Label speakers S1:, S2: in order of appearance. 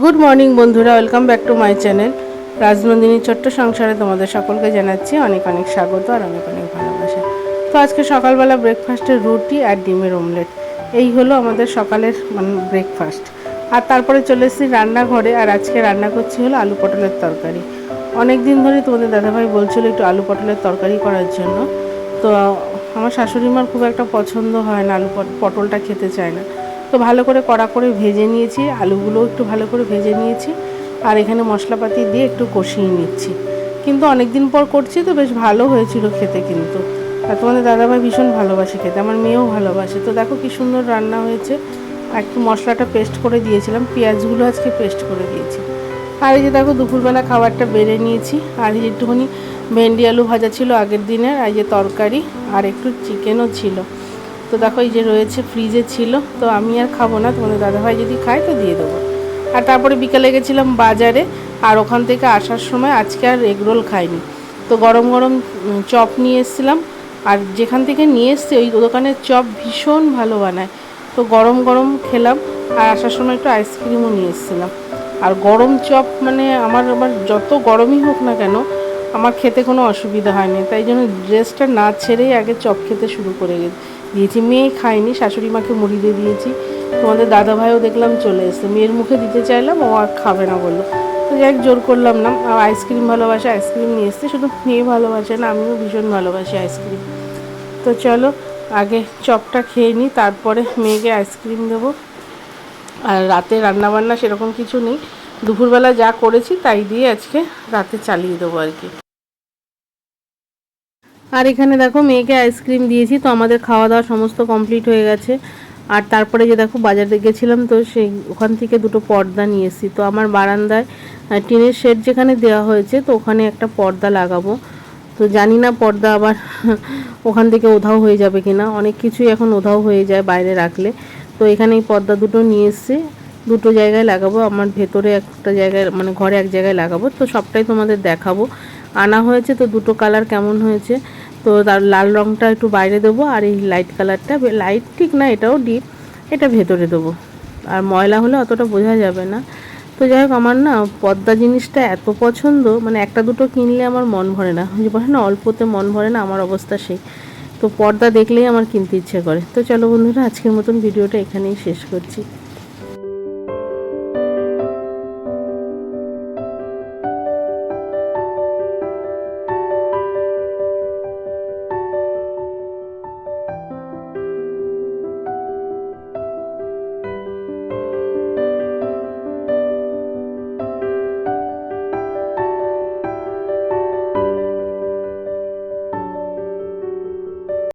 S1: Good morning বন্ধুরা welcome back to my channel Rajnandini ছোট্ট সংসারে তোমাদের সকলকে জানাচ্ছি অনেক অনেক স্বাগত আর অনেক অনেক ভালোবাসা। তো আজকে সকালবেলা ব্রেকফাস্টের রুটি আর ডিমের অমলেট এই হলো আমাদের সকালের মানে ব্রেকফাস্ট আর তারপরে চলে এসেছি রান্নাঘরে, আর আজকে রান্না করছি হলো আলু পটলের তরকারি। অনেক দিন ধরে তোমাদের দাদাভাই বলছিল একটু আলু পটলের তরকারি করার জন্য। তো আমার শাশুড়ি মার খুব একটা পছন্দ হয় না, আলু পট- পটলটা খেতে চায় না। তো ভালো করে কড়া করে ভেজে নিয়েছি আলুগুলো একটু ভালো করে ভেজে নিয়েছি আর এখানে মশলাপাতি দিয়ে একটু কষিয়ে নিচ্ছি। কিন্তু অনেক দিন পর করছি তো বেশ ভালো হয়েছিল খেতে কিন্তু। আর তোমাদের দাদাভাই ভীষণ ভালোবাসে খেতে, আমার মেয়েও ভালোবাসে। তো দেখো কি সুন্দর রান্না হয়েছে। একটু মশলাটা পেস্ট করে দিয়েছিলাম, পেঁয়াজগুলো আজকে পেস্ট করে দিয়েছি। আর এই যে দেখো দুপুরবেলা খাবারটা বেড়ে নিয়েছি, আর এই একটুখানি ভেন্ডি আলু ভাজা ছিল আগের দিনের, আর এই যে তরকারি, আর একটু চিকেনও ছিল। তো দেখো এই যে রয়েছে ফ্রিজে ছিল, তো আমি আর খাব না, তোমাদের দাদাভাই যদি খায় তো দিয়ে দেবো। আর তারপরে বিকালে গেছিলাম বাজারে, আর ওখান থেকে আসার সময় আজকে আর এগরোল খাইনি। তো গরম গরম চপ নিয়ে এসেছিলাম, আর যেখান থেকে নিয়ে এসছি, ওই দোকানের চপ ভীষণ ভালো বানায়। তো গরম গরম খেলাম, আর আসার সময় একটু আইসক্রিমও নিয়ে এসেছিলাম। আর গরম চপ মানে আমার আবার যত গরমই হোক না কেন আমার খেতে কোনো অসুবিধা হয়নি, তাই জন্য ড্রেসটা না ছেড়েই আগে চপ খেতে শুরু করে দিয়েছি, মেয়ে খায়নি, শাশুড়ি মাকে মুড়ি দিয়ে দিয়েছি। তোমাদের দাদা ভাইও দেখলাম চলে এসছে, মেয়ের মুখে দিতে চাইলাম, ও আর খাবে না বলল। তো যাই জোর করলাম না, আর আইসক্রিম ভালোবাসে আইসক্রিম নিয়ে এসছে, শুধু মেয়ে ভালোবাসে না, আমিও ভীষণ ভালোবাসি আইসক্রিম তো চলো, আগে চপটা খেয়ে নিই তারপরে মেয়েকে আইসক্রিম দেবো। আর রাতে রান্নাবান্না সেরকম কিছু নেই। দুপুরবেলা যা করেছি, তাই দিয়ে আজকে রাতে চালিয়ে দেবো আর কি। আর এখানে দেখো মেয়েকে আইসক্রিম দিয়েছি, তো আমাদের খাওয়া দাওয়া সমস্ত কমপ্লিট হয়ে গেছে। আর তারপরে যে দেখো বাজারে গেছিলাম, তো সেই ওখান থেকে দুটো পর্দা নিয়ে এসেছি। তো আমার বারান্দায় টিনের শেড যেখানে দেওয়া হয়েছে, তো ওখানে একটা পর্দা লাগাবো। তো জানি না পর্দা আবার ওখান থেকে ওধাও হয়ে যাবে কিনা। অনেক কিছুই এখন ওধাও হয়ে যায় বাইরে রাখলে। তো এখানে এই পর্দা দুটো নিয়ে এসেছি। দুটো জায়গায় লাগাবো। আমার ভেতরে একটা জায়গায় মানে ঘরে এক জায়গায় লাগাবো। তো সবটাই তোমাদের দেখাবো। আনা হয়েছে, তো দুটো কালার কেমন হয়েছে, তো তার লাল রঙটা একটু বাইরে দেবো, আর এই লাইট কালারটা লাইট ঠিক না, এটাও ডিপ এটা ভেতরে দেবো। আর ময়লা হলে অতটা বোঝা যাবে না। তো যাই হোক, আমার না পদ্মা জিনিসটা এত পছন্দ মানে একটা দুটো কিনলে আমার মন ভরে না। যে বলে না, অল্পতে মন ভরে না, আমার অবস্থা সেই। তো পর্দা দেখলেই আমার কিনতে ইচ্ছে করে। তো চলো বন্ধুরা, আজকের মতন ভিডিওটা এখানেই শেষ করছি।